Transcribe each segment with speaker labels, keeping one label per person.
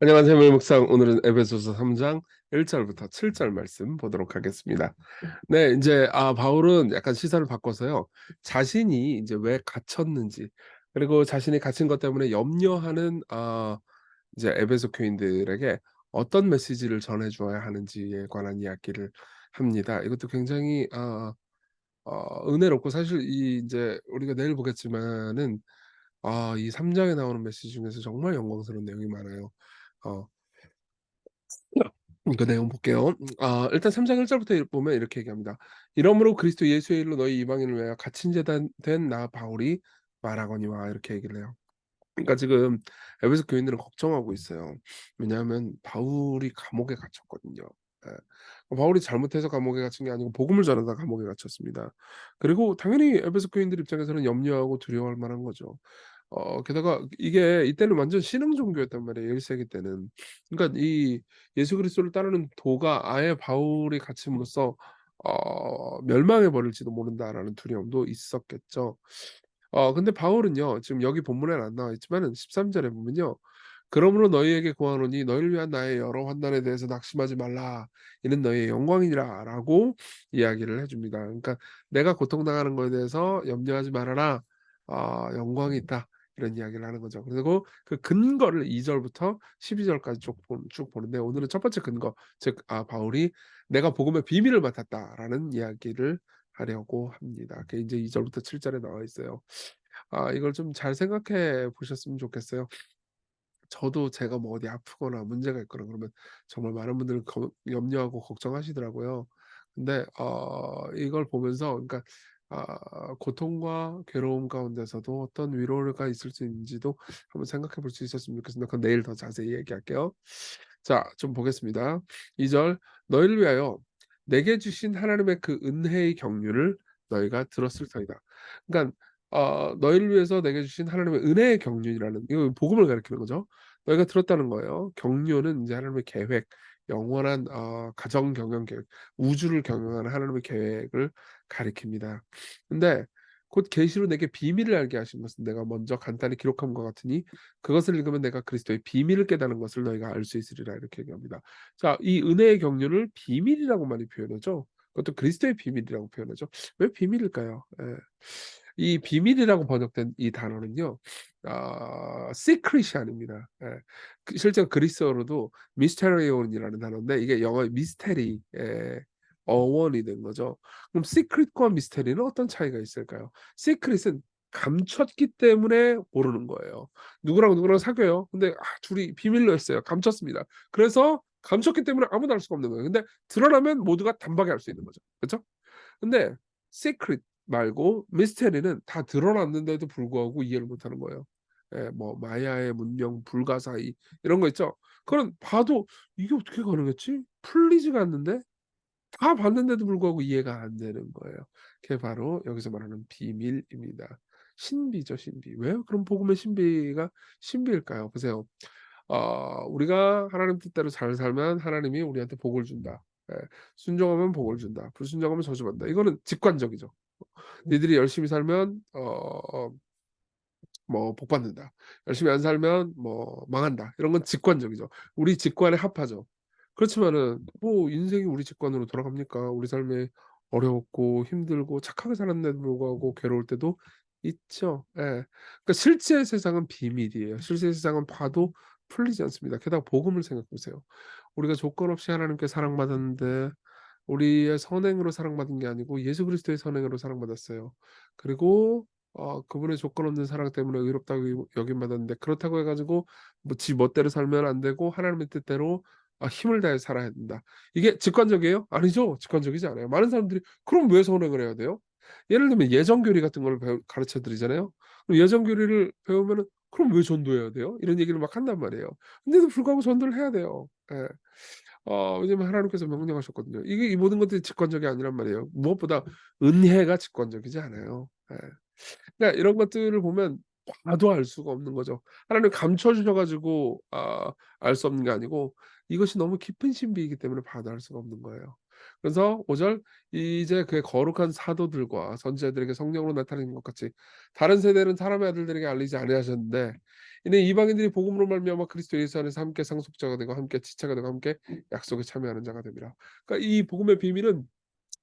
Speaker 1: 안녕하세요. 묵상 오늘은 에베소서 3장 1절부터 7절 말씀 보도록 하겠습니다. 네, 이제 아 바울은 약간 시선을 바꿔서요. 자신이 이제 왜 갇혔는지 그리고 자신이 갇힌 것 때문에 염려하는 아 이제 에베소 교인들에게 어떤 메시지를 전해 주어야 하는지에 관한 이야기를 합니다. 이것도 굉장히 아 어 은혜롭고 사실 이 이제 우리가 내일 보겠지만은 아 이 3 장에 나오는 메시지 중에서 정말 영광스러운 내용이 많아요. 어 그 내용 볼게요. 아 일단 3장 1 절부터 보면 이렇게 얘기합니다. "이러므로 그리스도 예수의 일로 너희 이방인을 위하여 갇힌 자된나 바울이 말하거니와." 이렇게 얘기를 해요. 그러니까 지금 에베소 교인들은 걱정하고 있어요. 왜냐하면 바울이 감옥에 갇혔거든요. 예. 어, 바울이 잘못해서 감옥에 갇힌 게 아니고 복음을 전하다가 감옥에 갇혔습니다. 그리고 당연히 에베소 교인들 입장에서는 염려하고 두려워할 만한 거죠. 어 게다가 이게 이때는 완전 신흥 종교였단 말이에요 1 세기 때는. 그러니까 이 예수 그리스도를 따르는 도가 아예 바울이 갇힘으로써 어 '멸망해 버릴지도 모른다.'라는 두려움도 있었겠죠. 어 근데 바울은요 지금 여기 본문에는 안 나와 있지만은 13 절에 보면요. "그러므로 너희에게 구하노니 너희를 위한 나의 여러 환난에 대해서 낙심하지 말라. 이는 너희의 영광이니라."라고 이야기를 해 줍니다. 그러니까 "내가 고통당하는 것에 대해서 염려하지 말아라. 아 영광이 있다." 이런 이야기를 하는 거죠. 그리고 그 근거를 2 절부터 12 절까지 쭉보쭉 보는데 오늘은 첫 번째 근거 즉 아 바울이 "내가 복음의 비밀을 맡았다."라는 이야기를 하려고 합니다. 그게 인제 2 절부터 7 절에 나와 있어요. 아 이걸 좀 잘 생각해 보셨으면 좋겠어요. 저도 제가 뭐 어디 아프거나 문제가 있거나 그러면 정말 많은 분들은 거 염려하고 걱정하시더라고요. 근데 어 이걸 보면서 그러니까 아 고통과 괴로움 가운데서도 어떤 위로가 있을 수 있는지도 한번 생각해 볼 수 있었으면 좋겠습니다. 그건 내일 더 자세히 얘기할게요. 자 좀 보겠습니다. 2절 "너희를 위하여 내게 주신 하나님의 그 은혜의 경륜을 너희가 들었을 터이다." 그러니까 어 너희를 위해서 내게 주신 하나님의 은혜의 경륜이라는 이거 복음을 가리키는 거죠. 너희가 들었다는 거예요. 경륜은 인제 하나님의 계획, 영원한 어 가정 경영 계획, 우주를 경영하는 하나님의 계획을 가리킵니다. 근데 곧 계시로 내게 비밀을 알게 하신 것은 내가 먼저 간단히 기록함과 같으니 그것을 읽으면 내가 그리스도의 비밀을 깨닫는 것을 너희가 알 수 있으리라 이렇게 얘기합니다. 자, 이 은혜의 경륜을 비밀이라고 많이 표현하죠. 그것도 그리스도의 비밀이라고 표현하죠. 왜 비밀일까요? 예. 이 비밀이라고 번역된 이 단어는요. 아 secret이 아닙니다. 예. 그 실제로 그리스어로도 mysteri온이라는 단어인데 이게 영어의 미스테리의 어원이 된 거죠. 그럼 secret과 mystery는 어떤 차이가 있을까요? secret은 감췄기 때문에 모르는 거예요. 누구랑 누구랑 사귀어요. 근데 아 둘이 비밀로 했어요. 감췄습니다. 그래서 감췄기 때문에 아무도 알 수가 없는 거예요. 근데 드러나면 모두가 단박에 알 수 있는 거죠. 그쵸? 근데 secret 말고 mystery는 다 드러났는데도 불구하고 이해를 못 하는 거예요. 예 뭐 마야의 문명 불가사의 이런 거 있죠. 그건 봐도 '이게 어떻게 가능했지? 풀리지가 않는데?' 다 봤는데도 불구하고 이해가 안 되는 거예요. 그게 바로 여기서 말하는 비밀입니다. 신비죠, 신비. 왜요? 그럼 복음의 신비가 신비일까요? 보세요. 어 우리가 하나님 뜻대로 잘 살면 하나님이 우리한테 복을 준다. 예. 순종하면 복을 준다. 불순종하면 저주받는다. 이거는 직관적이죠. 니들이 열심히 살면 어 뭐 복 받는다. 열심히 안 살면 뭐 망한다. 이런 건 직관적이죠. 우리 직관에 합하죠. 그렇지만은 뭐 인생이 우리 직관으로 돌아갑니까? 우리 삶에 어려웠고 힘들고 착하게 살았는데도 불구하고 괴로울 때도 있죠. 예. 그러니까 실제 세상은 비밀이에요. 실제 세상은 봐도 풀리지 않습니다. 게다가 복음을 생각해 보세요. 우리가 조건 없이 하나님께 사랑받았는데 우리의 선행으로 사랑받은 게 아니고 예수 그리스도의 선행으로 사랑받았어요. 그리고 어 그분의 조건 없는 사랑 때문에 의롭다고 여김 받았는데 그렇다고 해 가지고 뭐지 멋대로 살면 안 되고 하나님의 뜻대로 아 힘을 다해 살아야 된다. 이게 직관적이에요? 아니죠. 직관적이지 않아요. 많은 사람들이 "그럼 왜 선행을 해야 돼요?" 예를 들면 예정 교리 같은 걸 배우 가르쳐 드리잖아요. 그럼 예정 교리를 배우면은 "그럼 왜 전도해야 돼요?" 이런 얘기를 막 한단 말이에요. 근데도 불구하고 전도를 해야 돼요. 예. 어 왜냐면 하나님께서 명령하셨거든요. 이게 이 모든 것들이 직관적이 아니란 말이에요. 무엇보다 은혜가 직관적이지 않아요. 예. 그러니까 이런 것들을 보면 봐도 알 수가 없는 거죠. 하나님 감춰 주셔 가지고 아 알 수 없는 게 아니고 이것이 너무 깊은 신비이기 때문에 봐도 알 수가 없는 거예요. 그래서 5절 이제 그의 거룩한 사도들과 선지자들에게 성령으로 나타낸 것 같이 다른 세대는 사람의 아들들에게 알리지 아니하셨는데 이는 이방인들이 복음으로 말미암아 그리스도 예수 안에서 함께 상속자가 되고 함께 지체가 되고 함께 약속에 참여하는 자가 됩니다. 그러니까 이 복음의 비밀은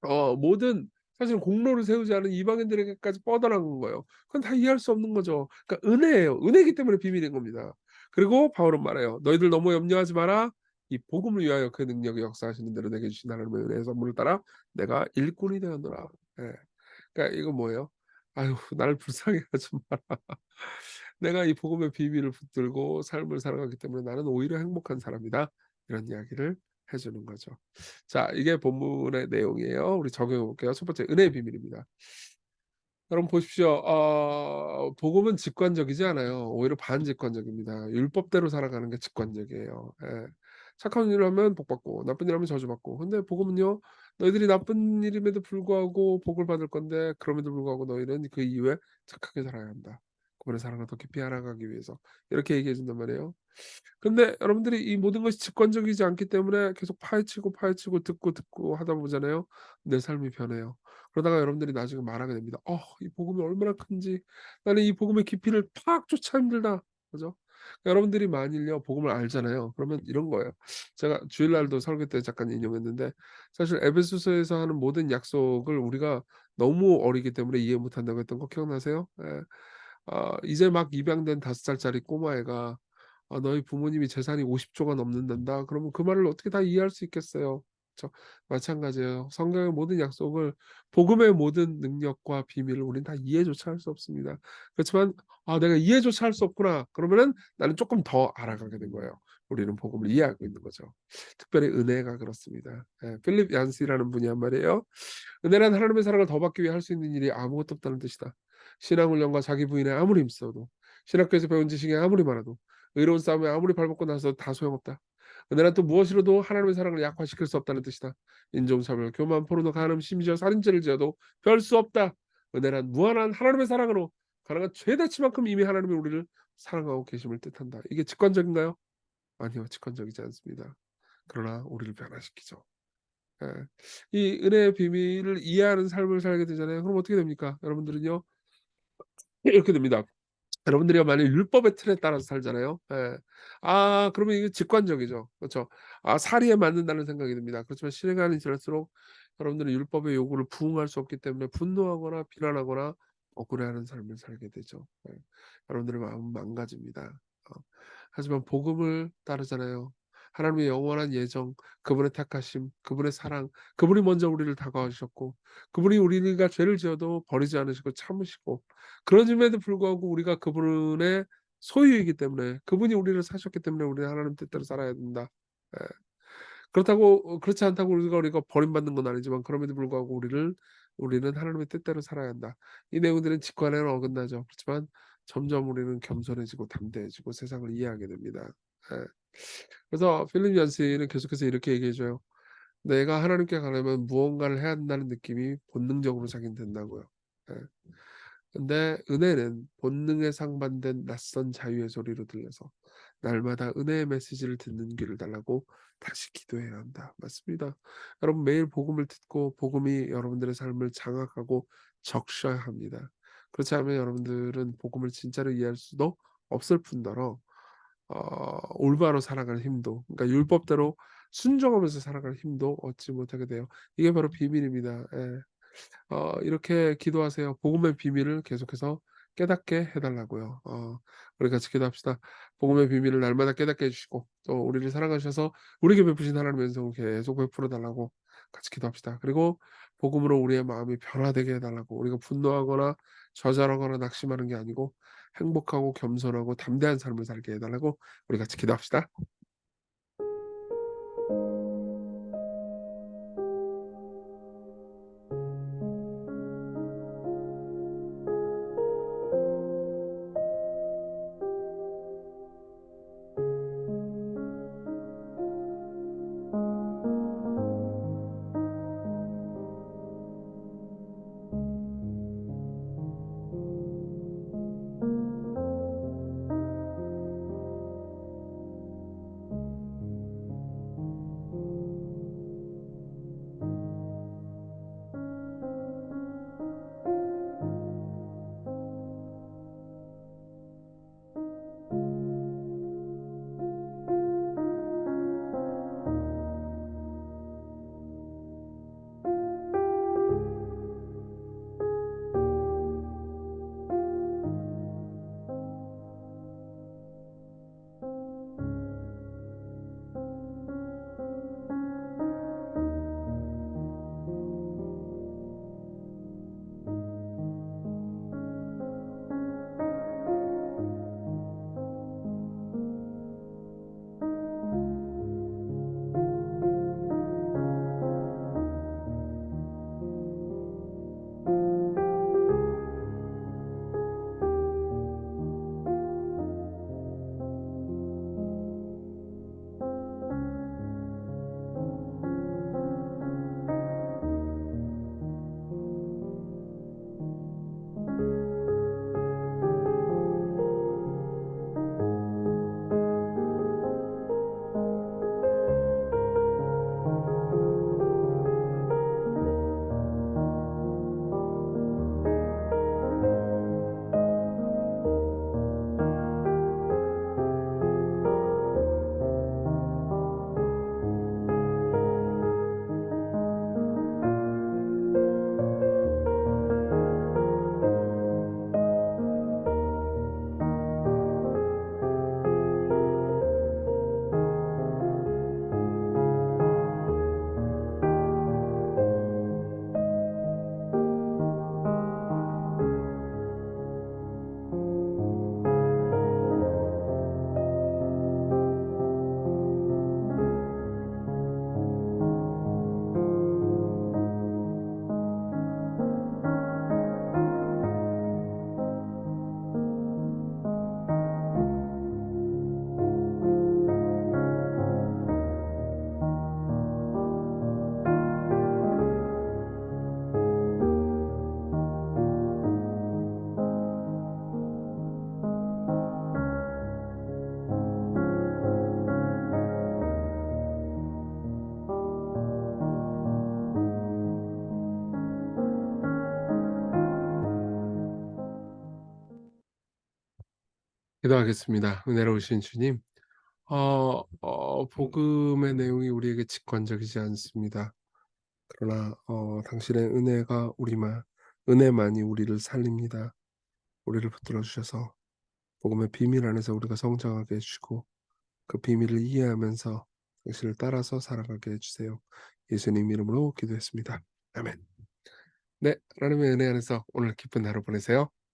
Speaker 1: 어, 모든 사실 공로를 세우지 않은 이방인들에게까지 뻗어난 거예요. 그건 다 이해할 수 없는 거죠. 그러니까 은혜예요. 은혜이기 때문에 비밀인 겁니다. 그리고 바울은 말해요. 너희들 너무 염려하지 마라. 이 복음을 위하여 그 능력의 역사하시는 대로 내게 주신 하나님의 은혜의 선물을 따라 내가 일꾼이 되었노라. 예. 그러니까 이거 뭐예요? 아유, 날 불쌍해 하지 마라. 내가 이 복음의 비밀을 붙들고 삶을 살아가기 때문에 나는 오히려 행복한 사람이다. 이런 이야기를 해주는 거죠. 자, 이게 본문의 내용이에요. 우리 적용해 볼게요. 첫 번째 은혜의 비밀입니다. 여러분 보십시오. 어, 복음은 직관적이지 않아요. 오히려 반직관적입니다. 율법대로 살아가는 게 직관적이에요. 예. 착한 일을 하면 복 받고 나쁜 일 하면 저주 받고. 근데 복음은요 너희들이 나쁜 일임에도 불구하고 복을 받을 건데 그럼에도 불구하고 너희는 그 이후에 착하게 살아야 한다. 그분의 사랑을 더 깊이 알아가기 위해서. 이렇게 얘기해 준단 말이에요. 근데 여러분들이 이 모든 것이 직관적이지 않기 때문에 계속 파헤치고 파헤치고 듣고 듣고 하다 보잖아요. 내 삶이 변해요. 그러다가 여러분들이 나중에 말하게 됩니다 어이 복음이 얼마나 큰지. 나는 이 복음의 깊이를 팍 쫓아 힘들다. 그죠? 그러니까 여러분들이 만일요 복음을 알잖아요. 그러면 이런 거예요. 제가 주일날도 설교 때 잠깐 인용했는데 사실 에베소서에서 하는 모든 약속을 우리가 너무 어리기 때문에 이해 못한다고 했던 거 기억나세요? 예. 어, 이제 막 입양된 다섯 살짜리 꼬마애가 아, 너희 부모님이 재산이 50조가 넘는단다. 그러면 그 말을 어떻게 다 이해할 수 있겠어요? 그렇죠? 마찬가지예요. 성경의 모든 약속을 복음의 모든 능력과 비밀을 우리는 다 이해조차 할 수 없습니다. 그렇지만 아 내가 이해조차 할 수 없구나. 그러면은 나는 조금 더 알아가게 된 거예요. 우리는 복음을 이해하고 있는 거죠. 특별히 은혜가 그렇습니다. 예, 필립 얀스라는 분이 한 말이에요. 은혜란 하나님의 사랑을 더 받기 위해 할 수 있는 일이 아무것도 없다는 뜻이다. 신앙훈련과 자기 부인에 아무리 힘써도 신학교에서 배운 지식에 아무리 많아도 의로운 싸움에 아무리 발벗고 나서 다 소용없다. 그러나 또 무엇으로도 하나님의 사랑을 약화시킬 수 없다는 뜻이다. 인종차별, 교만, 포르노, 간음, 심지어 살인죄를 지어도 별 수 없다. 은혜란 무한한 하나님의 사랑으로 가능한 최대치만큼 이미 하나님이 우리를 사랑하고 계심을 뜻한다. 이게 직관적인가요? 아니요, 직관적이지 않습니다. 그러나 우리를 변화시키죠. 예. 이 은혜의 비밀을 이해하는 삶을 살게 되잖아요. 그럼 어떻게 됩니까? 여러분들은요 이렇게 됩니다. 여러분들이 만약 율법의 틀에 따라서 살잖아요. 예. 아, 그러면 이게 직관적이죠. 그렇죠. 아, 사리에 맞는다는 생각이 듭니다. 그렇지만 시간이 지날수록 여러분들은 율법의 요구를 부응할 수 없기 때문에 분노하거나 비난하거나 억울해하는 삶을 살게 되죠. 예. 여러분들의 마음은 망가집니다. 어. 하지만 복음을 따르잖아요. 하나님의 영원한 예정, 그분의 택하심, 그분의 사랑, 그분이 먼저 우리를 다가오셨고, 그분이 우리가 죄를 지어도 버리지 않으시고 참으시고, 그런 점에도 불구하고 우리가 그분의 소유이기 때문에, 그분이 우리를 사셨기 때문에 우리는 하나님 뜻대로 살아야 된다. 예. 그렇다고, 어, 그렇지 않다고 우리가, 우리가 버림받는 건 아니지만, 그럼에도 불구하고 우리를, 우리는 하나님의 뜻대로 살아야 한다. 이 내용들은 직관에는 어긋나죠. 그렇지만 점점 우리는 겸손해지고 담대해지고 세상을 이해하게 됩니다. 예. 그래서 필립 연스는 계속해서 이렇게 얘기해줘요. 내가 하나님께 가려면 무언가를 해야 한다는 느낌이 본능적으로 작용된다고요. 예. 근데 은혜는 본능에 상반된 낯선 자유의 소리로 들려서 날마다 은혜의 메시지를 듣는 귀를 달라고 다시 기도해야 한다. 맞습니다. 여러분 매일 복음을 듣고 복음이 여러분들의 삶을 장악하고 적셔야 합니다. 그렇지 않으면 여러분들은 복음을 진짜로 이해할 수도 없을 뿐더러 어, 올바로 살아가는 힘도 그러니까 율법대로 순종하면서 살아가는 힘도 얻지 못하게 돼요. 이게 바로 음. 비밀입니다. 예. 어, 이렇게 기도하세요. 복음의 비밀을 계속해서 깨닫게 해달라고요. 어, 우리 같이 기도합시다. 복음의 비밀을 날마다 깨닫게 해주시고 또 우리를 사랑하셔서 우리에게 베푸신 하나님 은성을 계속 베풀어 달라고 같이 기도합시다. 그리고 복음으로 우리의 마음이 변화되게 해달라고 우리가 분노하거나 저절하거나 낙심하는 게 아니고 행복하고 겸손하고 담대한 삶을 살게 해달라고 우리 같이 기도합시다. 기도하겠습니다. 은혜로우신 주님, 어 어 복음의 내용이 우리에게 직관적이지 않습니다. 그러나 어 당신의 은혜가 우리만 은혜만이 우리를 살립니다. 우리를 붙들어 주셔서 복음의 비밀 안에서 우리가 성장하게 해 주시고 그 비밀을 이해하면서 당신을 따라서 살아가게 해 주세요. 예수님 이름으로 기도했습니다. 아멘. 네. 하나님의 은혜 안에서 오늘 기쁜 하루 보내세요.